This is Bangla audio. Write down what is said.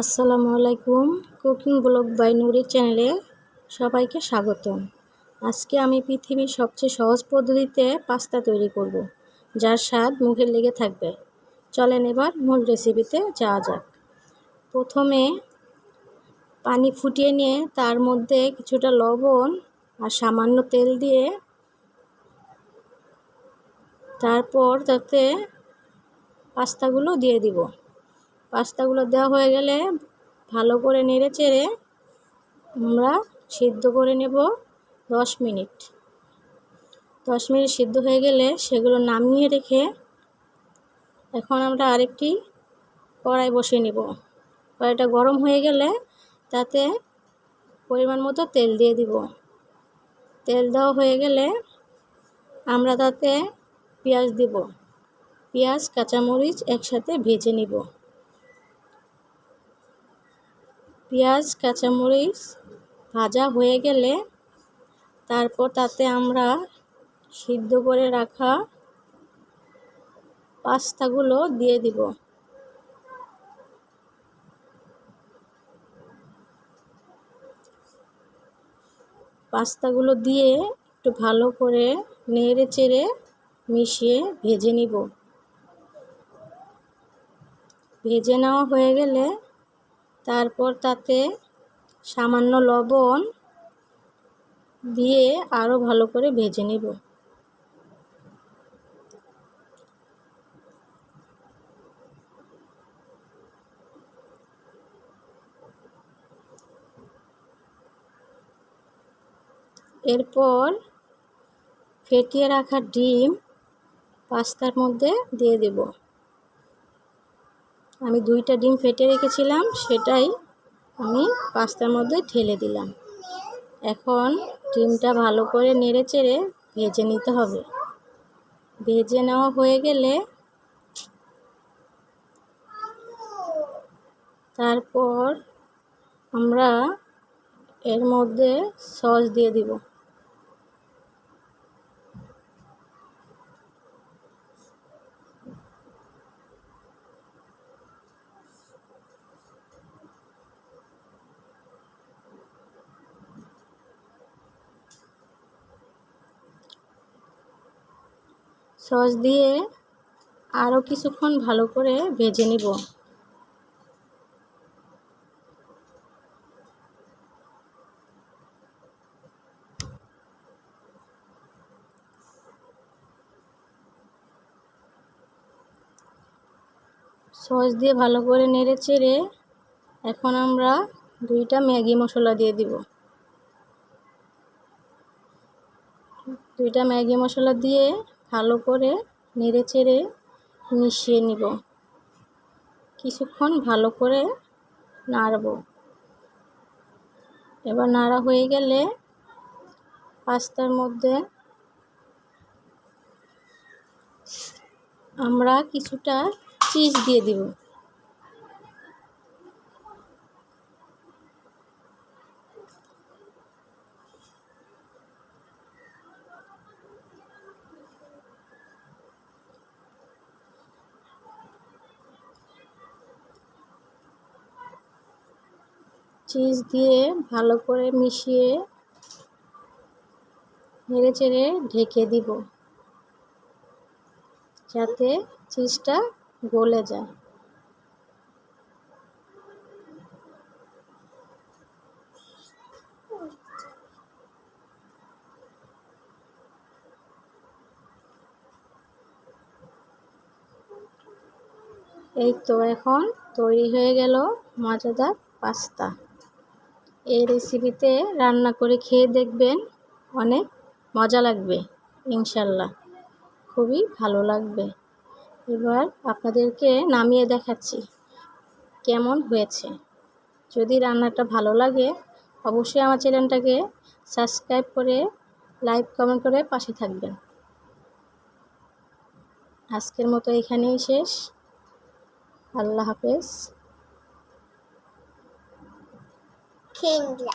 আসসালামু আলাইকুম। কুকিং ব্লগ বাই নুরি চ্যানেলে সবাইকে স্বাগতম। আজকে আমি পৃথিবীর সবচেয়ে সহজ পদ্ধতিতে পাস্তা তৈরি করব, যার স্বাদ মুখে লেগে থাকবে। চলেন এবার মূল রেসিপিতে যাওয়া যাক। প্রথমে পানি ফুটিয়ে নিয়ে তার মধ্যে কিছুটা লবণ আর সামান্য তেল দিয়ে তারপর তাতে পাস্তাগুলো দিয়ে দিব। পাস্তাগুলো দেওয়া হয়ে গেলে ভালো করে নেড়ে চেড়ে আমরা সিদ্ধ করে নেব দশ মিনিট। দশ মিনিট সিদ্ধ হয়ে গেলে সেগুলো নামিয়ে রেখে এখন আমরা আরেকটি কড়াই বসিয়ে নেব। কড়াইটা গরম হয়ে গেলে তাতে পরিমাণ মতো তেল দিয়ে দিব। তেল দেওয়া হয়ে গেলে আমরা তাতে পেঁয়াজ দিব। পেঁয়াজ, কাঁচামরিচ একসাথে ভেজে নিব। পেঁয়াজ, কাঁচামরিচ ভাজা হয়ে গেলে তারপর তাতে আমরা সিদ্ধ করে রাখা পাস্তাগুলো দিয়ে দিব। পাস্তাগুলো দিয়ে একটু ভালো করে নেড়ে চেড়ে মিশিয়ে ভেজে নিব। ভেজে নেওয়া হয়ে গেলে তারপর তাতে সামান্য লবণ দিয়ে আরও ভালো করে ভেজে নেব। এরপর ফেটিয়ে রাখা ডিম পাস্তার মধ্যে দিয়ে দেব। আমি দুইটা ডিম ফেটে রেখেছিলাম, সেটাই আমি পাস্তার মধ্যে ঢেলে দিলাম। এখন ডিমটা ভালো করে নেড়ে চেড়ে ভেজে নিতে হবে। ভেজে নেওয়া হয়ে গেলে তারপর আমরা এর মধ্যে সস দিয়ে দিব। সস দিয়ে আরও কিছুক্ষণ ভালো করে ভেজে নিব। সস দিয়ে ভালো করে নেড়ে চেড়ে এখন আমরা দুইটা ম্যাগি মশলা দিয়ে দিব। দুইটা ম্যাগি মশলা দিয়ে ভালো করে নেড়ে চেড়ে মিশিয়ে নিব। কিছুক্ষণ ভালো করে নাড়ব। এবার নাড়া হয়ে গেলে পাস্তার মধ্যে আমরা কিছুটা চিজ দিয়ে দিব। চিজ দিয়ে ভালো করে মিশিয়ে নেড়ে চেড়ে ঢেকে দিব, যাতে চিজটা গলে যায়। এই তো এখন তৈরি হয়ে গেল মজাদার পাস্তা। এই রেসিপিতে রান্না করে খেয়ে দেখবেন অনেক মজা লাগবে, ইনশাল্লাহ। খুবই ভালো লাগবে। এবার আপনাদেরকে নামিয়ে দেখাচ্ছি কেমন হয়েছে। যদি রান্নাটা ভালো লাগে, অবশ্যই আমার চ্যানেলটাকে সাবস্ক্রাইব করে, লাইক, কমেন্ট করে পাশে থাকবেন। আজকের মতো এখানেই শেষ। আল্লাহ হাফেজ। 听讲